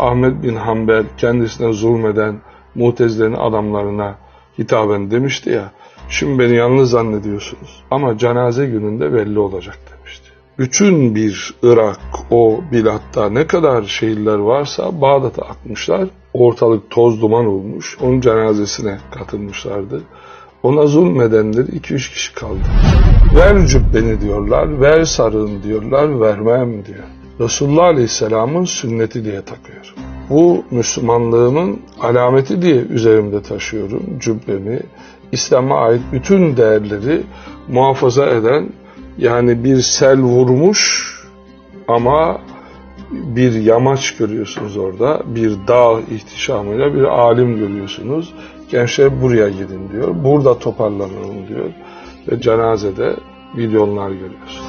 Ahmet bin Hanbel kendisine zulmeden Mutezile'nin adamlarına hitaben demişti ya, şimdi beni yalnız zannediyorsunuz ama cenaze gününde belli olacak demişti. Bütün bir Irak, o bilatta ne kadar şehirler varsa Bağdat'a atmışlar. Ortalık toz duman olmuş. Onun cenazesine katılmışlardı. Ona zulmedenler 2-3 kişi kaldı. Ver cübbeni diyorlar, ver sarığın diyorlar, vermem diyor. Resulullah Aleyhisselam'ın sünneti diye takıyorum. Bu Müslümanlığımın alameti diye üzerimde taşıyorum cübbemi. İslam'a ait bütün değerleri muhafaza eden yani bir sel vurmuş ama bir yamaç görüyorsunuz orada. Bir dağ ihtişamıyla bir alim görüyorsunuz. Gençler buraya gidin diyor. Burada toparlanalım diyor. Ve cenazede milyonlar görüyorsunuz.